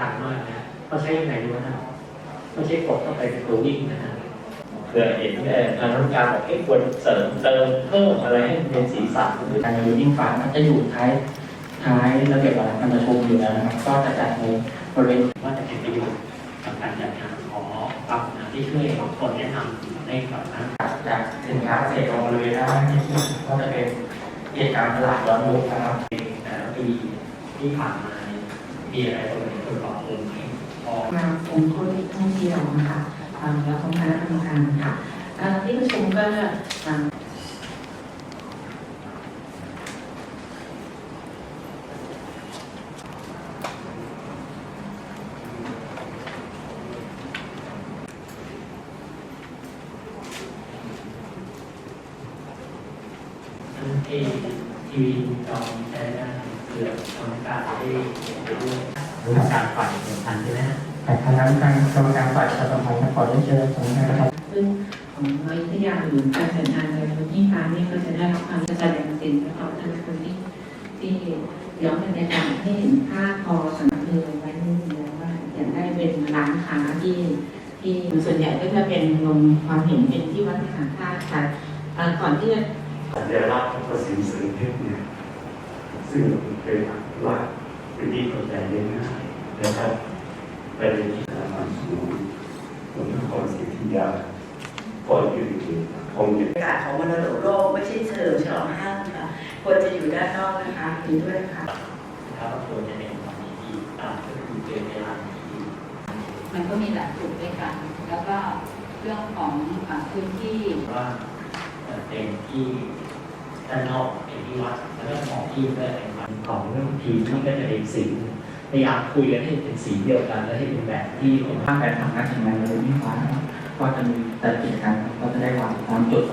ทางมากนะเขาใช้ยังไงรู้นะเขาใช้กดเข้าไปในตัววิ่งนะฮะเพื่อเห็นเอ่อการทำการแบบให้ควรเสริมเติมเพิ่มอะไรให้มันเป็นสีสันหรือการยูนิ่งฟาร์มจะอยู่ท้ายท้ายระเบียบวาระการประชุมอยู่แล้วนะครับ ก็จะจัดในบริเวณว่าจะเป็นประโยชน์กับการจัดงานขอความนะที่ช่วยคนแนะนำในแบบนั้นจากสินค้าเกษตรบริเวณด้านล่างที่ก็จะเป็นกิจกรรมตลาดย้อนยุคนะครับแต่ละปีที่ผ่านมาเนี่ย มีอะไรตัวไหนคนบอกเออให้พอมาองค์กรท่องเที่ยวนะคะอ่าแล้วก็คณะกรรมการค่ะอ่าที่ประชุมก็ที่ทีวีจอ ใช้ได้เกือบทำการได้เห็นไปด้วยรู้การฝ่ายสำคัญใช่ไหมฮะแต่คณะกรรมการกรรมการฝ่ายประชาสัมพันธ์ขอได้เชิญสำนักงนนะครับซึ่งของวิทยาหรือการจัดงานในวันที่ฟ้านี่ก็จะได้รับความแสดงสินและของท่านคนที่ที่ย้อนบรรยากาศให้เห็นภาพพอสำนักเลยไว้นิดนึงแล้วว่าอยากได้เป็นร้านค้าที่ที่ส่วนใหญ่ก็จะเป็นลงความเห็นเป็นที่วัดมหาธาตุค่ะอ่าก่อนที่จะสัญลักษณ์ภาษีสื่อเทพเนี่ย ซึ่งเป็นหลักเป็นที่เข้าใจได้ง่ายนะครับเป็นที่สามัญสูงของนครศรีอยุธยาพออยู่ดีคงอยู่บรรยากาศของมรดกโลกไม่ใช่เฉลิมฉลองห้างค่ะควรจะอยู่ด้านนอกนะคะเห็นด้วยค่ะถ้าเราควรจะเป็นความดีตามก็คือเป็นเวลาที่มันก็มีหลักสูตรด้วยกันแล้วก็เรื่องของอาพื้นที่ว่าเอ่อเป็นที่ ด้านนอกเป็นที่วัดแล้วก็ของที่เพื่อเป็นวันของเรื่องทีมที่ก็จะเป็นสีพยายามคุยกันให้เป็นสีเดียวกัน และให้เป็นแบบที่คนถ้าแบบทำการทำงานบริเวณนี้ฟ้านะครับก็จะมีแต่กิจกรรมก็จะได้วางตามจุด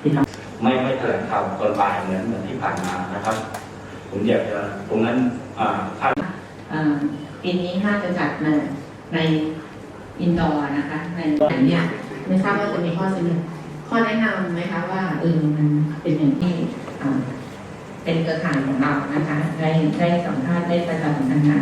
ที่ทำไม่ไม่แถลงข่าวตอนบ่ายเหมือนเหมือนที่ผ่านมานะครับ ผมอยากจะตรงนั้นอ่าถ้าอ่าปีนี้น่าจะจัดในในอินดอร์นะคะ ในไหนเนี่ยไม่ทราบว่าจะมีข้อเสนอข้อแนะนำไหมคะว่าเออมันเป็นอย่างที่อ่า เป็นเครือข่ายของเรานะคะได้ได้สัมภาษณ์ได้ประชาสัมพันธ์งาน